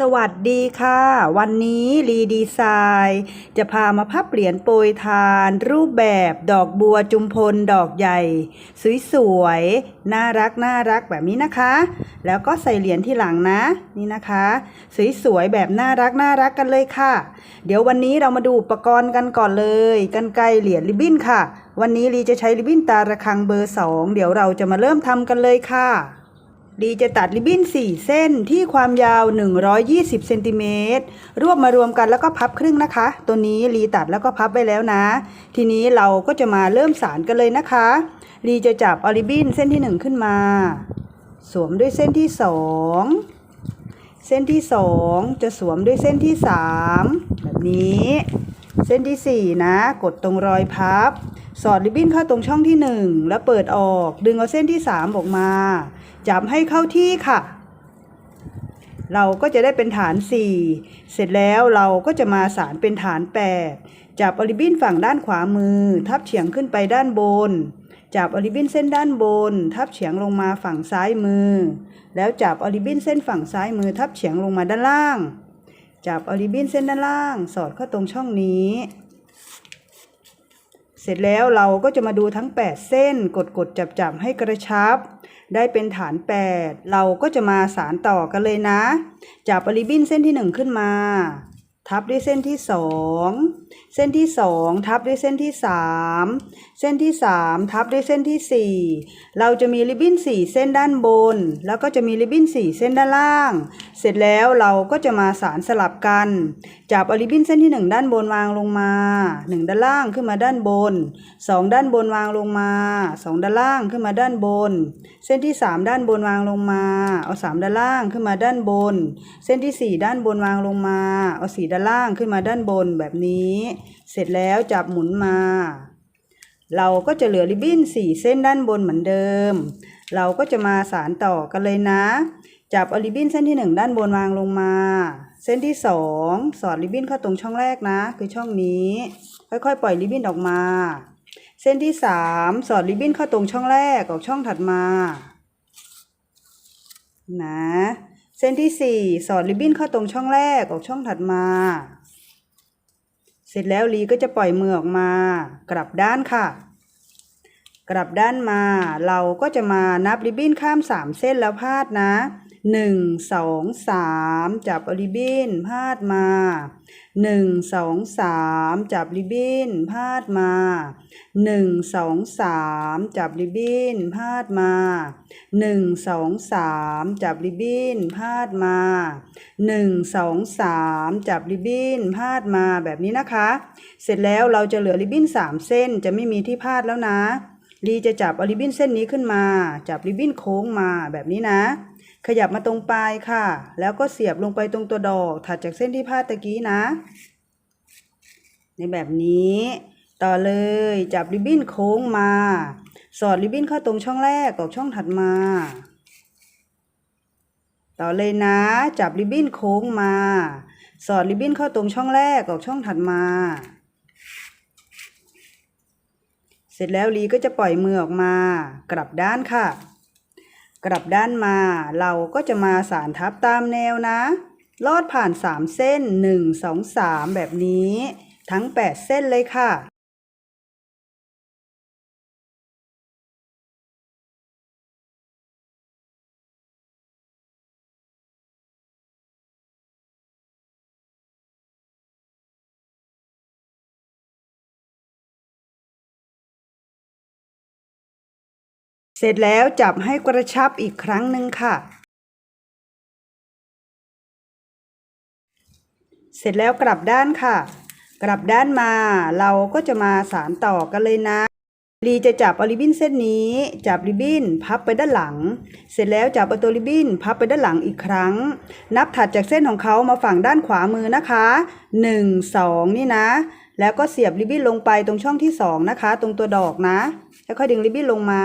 สวัสดีค่ะ วันนี้รีดีไซน์จะพามาพับเหรียญโปรยทาน รูปแบบดอกบัวจุมพลดอกใหญ่ สวยๆ น่ารักน่ารักแบบนี้นะคะ แล้วก็ใส่เหรียญที่หลังนะ นี่นะคะ สวยๆ แบบน่ารักน่ารักกันเลยค่ะ เดี๋ยววันนี้เรามาดูอุปกรณ์กันก่อนเลยกันไกรเหรียญริบบิ้นค่ะ วันนี้รีจะใช้ริบบิ้นตาระคังเบอร์2เดี๋ยวเราจะมาเริ่มทำกันเลยค่ะ ดีจะตัดริบบิ้น 4 เส้นที่ความยาว 120เซนติเมตรรวบมารวมกันแล้วก็พับครึ่งนะคะ ตัวนี้รีตัดแล้วก็พับไปแล้วนะ ทีนี้เราก็จะมาเริ่มสารกันเลยนะคะรีจะจับอริบบิ้นเส้นที่ 1 ขึ้นมา สวมด้วยเส้นที่ 2 เส้นที่ 2 จะสวมด้วยเส้นที่ 3 แบบนี้ เส้นที่ 4 นะ กดตรงรอยพับ สอดริบบิ้นเข้าตรงช่องที่ 1 แล้วเปิดออกดึงเอาเส้นที่ 3 ออกมา จับให้เข้าที่ค่ะ เราก็จะได้เป็นฐาน 4 เสร็จแล้วเราก็จะมาสารเป็นฐาน 8 จับอริบินฝั่งด้านขวามือ ทับเฉียงขึ้นไปด้านบน จับอริบินเส้นด้านบน ทับเฉียงลงมาฝั่งซ้ายมือ แล้วจับอริบินเส้นฝั่งซ้ายมือ ทับเฉียงลงมาด้านล่าง จับอริบินเส้นด้านล่าง สอดเข้าตรงช่องนี้เสร็จแล้วเราก็จะมาดูทั้ง 8 เส้นกดกดจับจับให้กระชับ ได้เป็นฐาน 8 เราก็จะมาสารต่อกันเลยนะจับอริบบินเส้นที่ 1 ขึ้นมา ทับด้วยเส้นที่2เส้นที่2ทับด้วยเส้นที่3เส้นที่3ทับด้วยเส้นที่4เราจะมีริบบิ้น4เส้นด้านบน แล้วก็จะมีริบบิ้น4เส้นด้านล่าง เสร็จแล้วเราก็จะมาสารสลับกัน จับอริบบิ้นเส้นที่1ด้านบนวางลงมา1ด้านล่างขึ้นมาด้านบน2ด้านบนวางลงมา2ด้านล่างขึ้นมาด้านบน เส้นที่3ด้านบนวางลงมา เอา3ด้านล่างขึ้นมาด้านบน เส้นที่4ด้านบนวางลงมา เอา4ด้านล่างขึ้นมาด้านบนแบบนี้ เสร็จแล้วจับหมุนมา เราก็จะเหลือริบบิ้น4เส้นด้านบนเหมือนเดิม เราก็จะมาสารต่อกันเลยนะ จับอริบบิ้นเส้นที่1ด้านบนวางลงมา เส้นที่2สอดริบบิ้นเข้าตรงช่องแรกนะ คือช่องนี้ ค่อยๆ ปล่อยริบบิ้นออกมา เส้นที่3สอดริบบิ้นเข้าตรงช่องแรกออกช่องถัดมา นะ เส้นที่ 4 สอดริบบิ้นเข้าตรงช่องแรกออกช่องถัดมา เสร็จแล้วลีก็จะปล่อยมือออกมา กลับด้านค่ะ กลับด้านมา เราก็จะมานับริบบิ้นข้าม 3 เส้นแล้วพาดนะ 1 2 3จับเอามจับริบบิ้นพาดมา1 2 3จับริบบิ้นพาดมา1 2 3จับริบบิ้นพาดมา1 2 3จับริบบิ้นพาดมา1 2 3จับริบบิ้นพาดมาแบบนี้นะคะ เสร็จแล้วเราจะเหลือริบบิ้น3เส้นจะไม่มีที่พาดแล้วนะลีจะจับริบบิ้นเส้นนี้ขึ้นมา จับริบบิ้นโค้งมาแบบนี้นะ ขยับมาตรงปลายค่ะ แล้วก็เสียบลงไปตรงตัวดอก ถัดจากเส้นที่พาดตะกี้นะ ในแบบนี้ ต่อเลยจับริบบิ้นโค้งมา สอดริบบิ้นเข้าตรงช่องแรกออกช่องถัดมา ต่อเลยนะ จับริบบิ้นโค้งมา สอดริบบิ้นเข้าตรงช่องแรกออกช่องถัดมา เสร็จแล้วลีก็จะปล่อยมือออกมา กลับด้านค่ะ กลับด้านมาเราก็จะมาสารทับตามแนวนะ ลอดผ่าน 3 เส้น 1 2 3 แบบนี้ ทั้ง 8 เส้นเลยค่ะ เสร็จแล้วจับให้กระชับอีกครั้งหนึ่งค่ะ เสร็จแล้วกลับด้านค่ะ กลับด้านมาเราก็จะมาสารต่อกันเลยนะลีจะจับเอาริบบิ้นเส้นนี้ จับริบบิ้นพับไปด้านหลัง เสร็จแล้วจับเอาตัวริบบิ้นพับไปด้านหลังอีกครั้ง นับถัดจากเส้นของเขามาฝั่งด้านขวามือนะคะ 1 2 นี่นะ แล้วก็เสียบริบบิ้นลงไปตรงช่องที่ 2 นะคะ ตรงตัวดอกนะ แล้วค่อยดึงริบบิ้นลงมา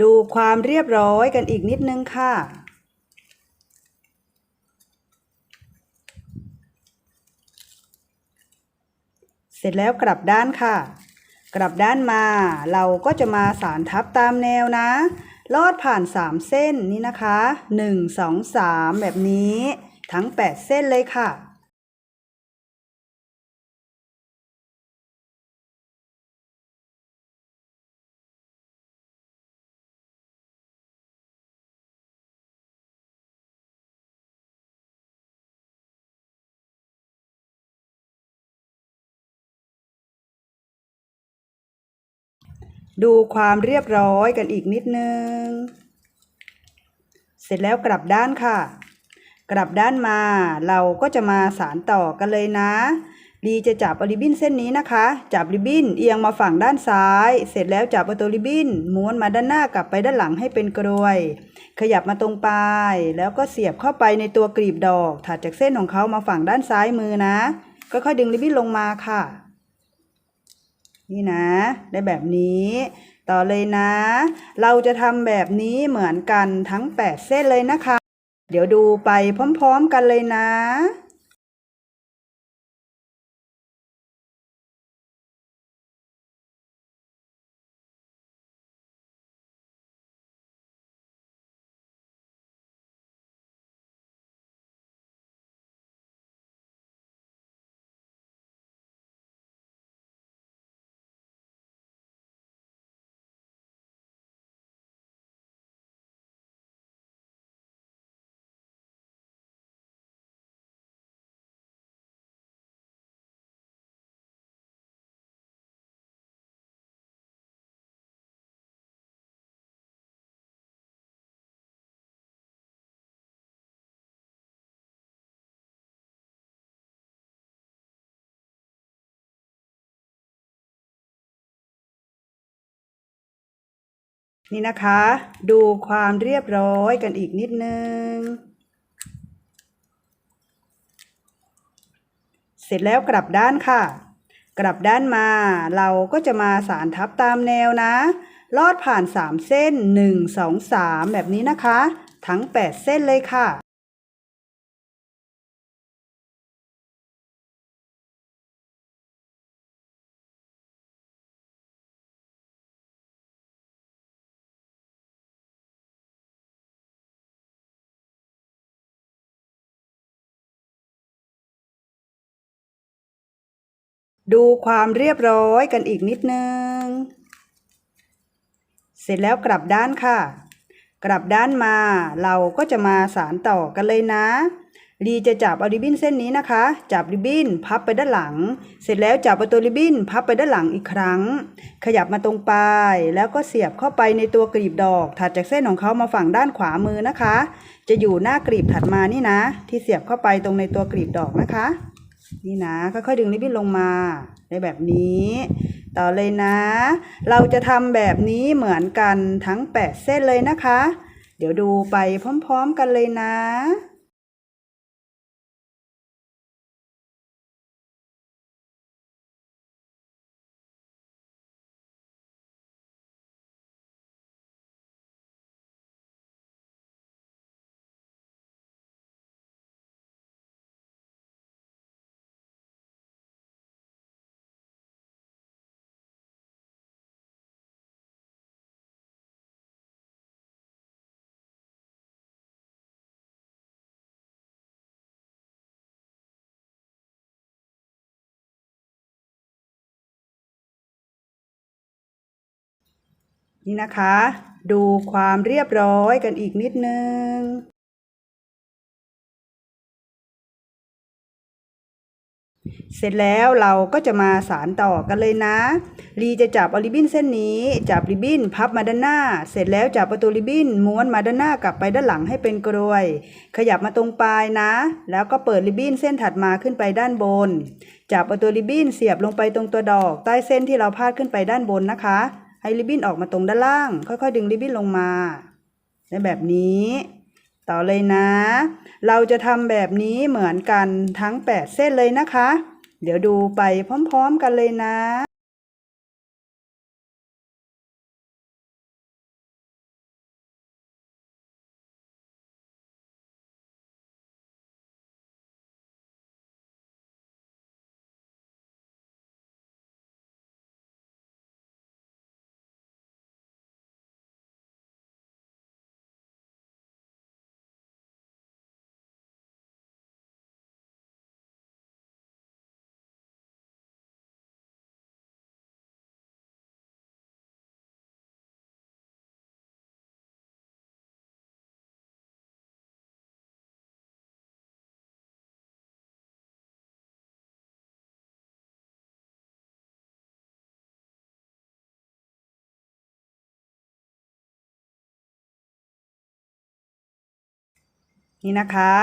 ดูความเรียบร้อยกันอีกนิดนึงค่ะ เสร็จแล้วกลับด้านค่ะ กลับด้านมาเราก็จะมาสารทับตามแนวนะ ลอดผ่าน 3 เส้นนี้นะคะ 1 2 3 แบบนี้ทั้ง 8 เส้นเลยค่ะ ดูความเรียบร้อยกันอีกนิดนึง เสร็จแล้วกลับด้านค่ะ กลับด้านมาเราก็จะมาสารต่อกันเลยนะลีจะจับริบบิ้นเส้นนี้นะคะ จับริบบิ้นเอียงมาฝั่งด้านซ้าย เสร็จแล้วจับเอาตัวริบบิ้นม้วนมาด้านหน้ากลับไปด้านหลังให้เป็นกรวย ขยับมาตรงปลาย แล้วก็เสียบเข้าไปในตัวกลีบดอก ถัดจากเส้นของเขามาฝั่งด้านซ้ายมือนะ ก็ค่อยดึงริบบิ้นลงมาค่ะ นี่นะ ได้แบบนี้ ต่อเลยนะ เราจะทำแบบนี้เหมือนกันทั้ง 8 เส้นเลยนะคะ เดี๋ยวดูไปพร้อมๆกันเลยนะ นี่นะคะ ดูความเรียบร้อยกันอีกนิดนึง เสร็จแล้วกลับด้านค่ะ กลับด้านมา เราก็จะมาสารทับตามแนวนะ ลอดผ่าน 3 เส้น 1 2 3 แบบนี้นะคะ ทั้ง 8 เส้นเลยค่ะ ดูความเรียบร้อยกันอีกนิดนึง เสร็จแล้วกลับด้านค่ะ กลับด้านมาเราก็จะมาสารต่อกันเลยนะลีจะจับเอาริบบิ้นเส้นนี้นะคะ จับริบบิ้นพับไปด้านหลัง เสร็จแล้วจับเอาตัวริบบิ้นพับไปด้านหลังอีกครั้ง ขยับมาตรงปลายแล้วก็เสียบเข้าไปในตัวกลีบดอก ถัดจากเส้นของเขามาฝั่งด้านขวามือนะคะ จะอยู่หน้ากลีบถัดมานี่นะ ที่เสียบเข้าไปตรงในตัวกลีบดอกนะคะ นี่นะค่อยๆดึงริบบิ้นลงมาในแบบนี้ ต่อเลยนะ เราจะทำแบบนี้เหมือนกันทั้ง 8 เส้นเลยนะคะ เดี๋ยวดูไปพร้อม ๆ กันเลยนะ นี่นะคะ ดูความเรียบร้อยกันอีกนิดนึงเสร็จแล้วเราก็จะมาสารต่อกันเลยนะ ลีจะจับเอาริบบิ้นเส้นนี้ จับริบบิ้นพับมาด้านหน้า เสร็จแล้วจับประตูริบบิ้นม้วนมาด้านหน้ากลับไปด้านหลังให้เป็นกรวย ขยับมาตรงปลายนะ แล้วก็เปิดริบบิ้นเส้นถัดมาขึ้นไปด้านบน จับประตูริบบิ้นเสียบลงไปตรงตัวดอก ใต้เส้นที่เราพาดขึ้นไปด้านบนนะคะ ให้ริบบิ้นออกมาตรงด้านล่าง ค่อยๆ ดึงริบบิ้นลงมาในแบบนี้ ต่อเลยนะ เราจะทำแบบนี้เหมือนกันทั้ง 8 เส้นเลยนะคะ เดี๋ยวดูไปพร้อม ๆ กันเลยนะ นี่นะคะ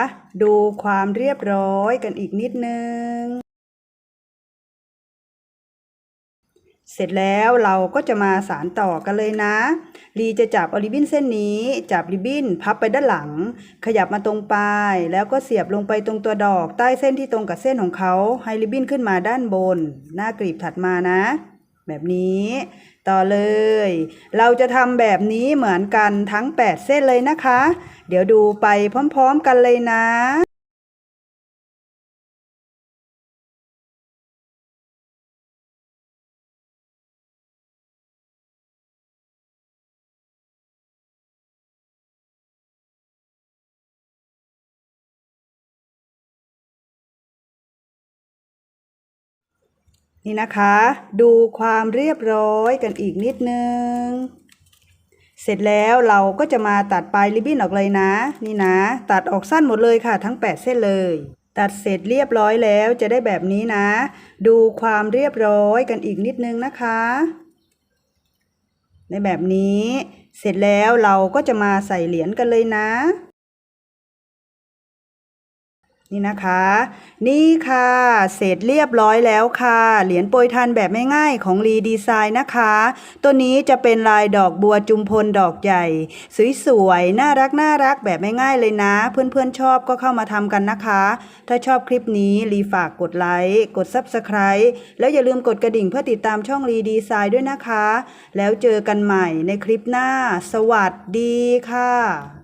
ดูความเรียบร้อยกันอีกนิดนึง เสร็จแล้วเราก็จะมาสารต่อกันเลยนะ ลีจะจับเอาริบบิ้นเส้นนี้ จับริบบิ้นพับไปด้านหลัง ขยับมาตรงปลาย แล้วก็เสียบลงไปตรงตัวดอกใต้เส้นที่ตรงกับเส้นของเขา ให้ริบบิ้นขึ้นมาด้านบน หน้ากรีบถัดมานะ แบบนี้ ต่อเลย เราจะทำแบบนี้เหมือนกันทั้ง 8 เส้นเลยนะคะ เดี๋ยวดูไปพร้อมๆกันเลยนะ นี่นะคะ ดูความเรียบร้อยกันอีกนิดนึง เสร็จแล้วเราก็จะมาตัดปลายริบบิ้นออกเลยนะ นี่นะ ตัดออกสั้นหมดเลยค่ะ ทั้ง 8 เส้นเลย ตัดเสร็จเรียบร้อยแล้วจะได้แบบนี้นะ ดูความเรียบร้อยกันอีกนิดนึงนะคะในแบบนี้ เสร็จแล้วเราก็จะมาใส่เหรียญกันเลยนะ นี่นะคะ นี่ค่ะ เสร็จเรียบร้อยแล้วค่ะ เหรียญโปรยทานแบบง่ายๆของรีดีไซน์นะคะ ตัวนี้จะเป็นลายดอกบัวจุมพลดอกใหญ่ สวยๆ น่ารักน่ารักแบบง่ายๆเลยนะ เพื่อนๆชอบก็เข้ามาทำกันนะคะ ถ้าชอบคลิปนี้รีฝากกดไลค์กด Subscribe แล้วอย่าลืมกดกระดิ่งเพื่อติดตามช่องรีดีไซน์ด้วยนะคะ แล้วเจอกันใหม่ในคลิปหน้า สวัสดีค่ะ